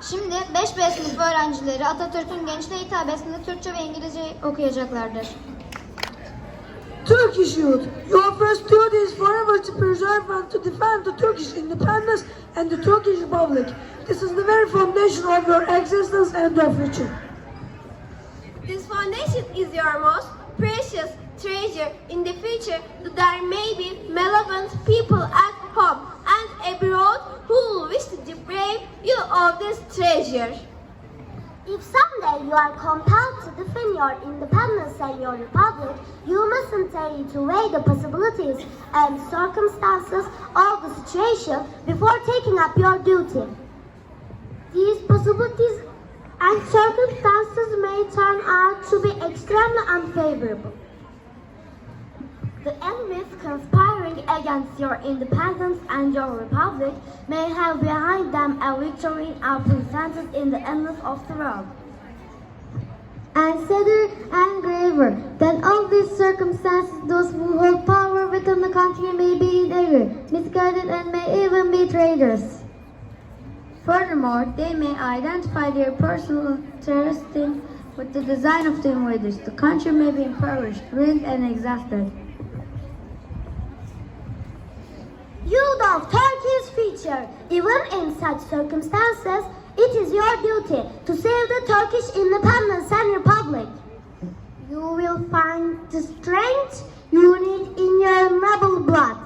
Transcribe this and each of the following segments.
Şimdi 5B sınıf öğrencileri Atatürk'ün gençliğe hitabesinde Türkçe ve İngilizce okuyacaklardır. Turkish youth, your first duty is forever to preserve and to defend the Turkish independence and the Turkish Republic. This is the very foundation of your existence and your future. This foundation is your most precious treasure in the future. There may be malevolent people at home and abroad of this treasure. If someday you are compelled to defend your independence and your republic, you mustn't take away the possibilities and circumstances of the situation before taking up your duty. These possibilities and circumstances may turn out to be extremely unfavorable. The enemies conspiring against your independence and your republic may have behind them a victory presented in the endless of the world. And sadder and graver than all these circumstances, those who hold power within the country may be in error, misguided, and may even be traitors. Furthermore, they may identify their personal interests with the design of the invaders. The country may be impoverished, ruined, and exhausted. Of Turkey's future. Even in such circumstances, it is your duty to save the Turkish independence and republic. You will find the strength you need in your noble blood.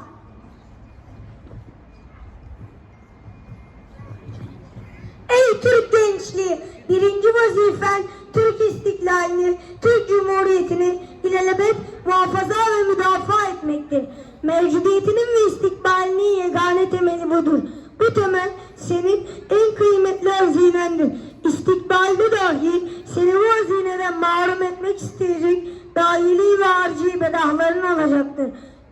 Ey Türk gençliği! Birinci vazifen Türk istiklalini, Türk Cumhuriyeti'ni ilelebet muhafaza ve müdafaa etmektir. Mevcudiyetinin ve istikbalinin yegane temeli budur. Bu temel senin en kıymetli hazinendir. İstikbalde dahi seni bu hazineden mahrum etmek isteyecek dahili ve harci bedahların olacaktır.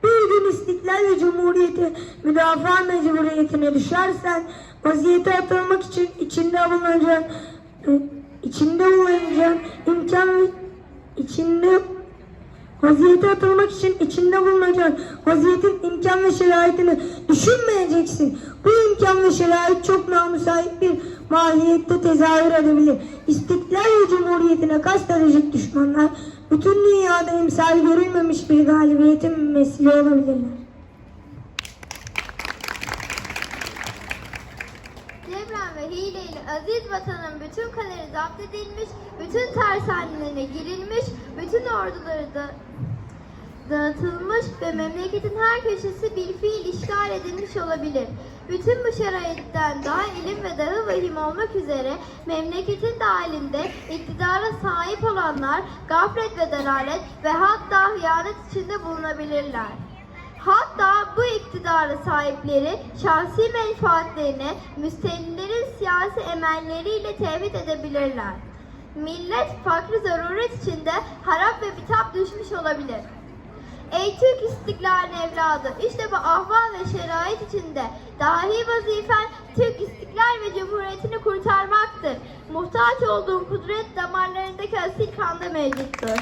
Bir gün istiklal ve cumhuriyeti müdafaa mecburiyetine düşersen vaziyete atılmak için içinde bulunacağın e, içinde bulunacağın imkan içinde vaziyete atılmak için içinde bulunacağın vaziyetin imkan ve şeraitini düşünmeyeceksin. Bu imkan ve şerait çok namusait bir mahiyette tezahür edebilir. İstiklal ve cumhuriyetine kastedecek düşmanlar bütün dünyada emsal görülmemiş bir galibiyetin mesleği olabilirler. Cebren ve hileyle aziz vatanın bütün kaleri zapt edilmiş, bütün tersanelerine girilmiş, bütün orduları da dağıtılmış ve memleketin her köşesi bir fiil işgal edilmiş olabilir. Bütün bu şeraitten daha ilim ve dağı vahim olmak üzere memleketin dahilinde iktidara sahip olanlar gaflet ve dalalet ve hatta hıyanet içinde bulunabilirler. Hatta bu iktidara sahipleri şahsi menfaatlerini müstenillerin siyasi emelleriyle tehdit edebilirler. Millet farklı zaruret içinde harap ve bitap düşmüş olabilir. Ey Türk istiklalin evladı, işte bu ahval ve şerait içinde dahi vazifen Türk istiklal ve cumhuriyetini kurtarmaktır. Muhtaç olduğun kudret damarlarındaki asil kanda mevcuttur.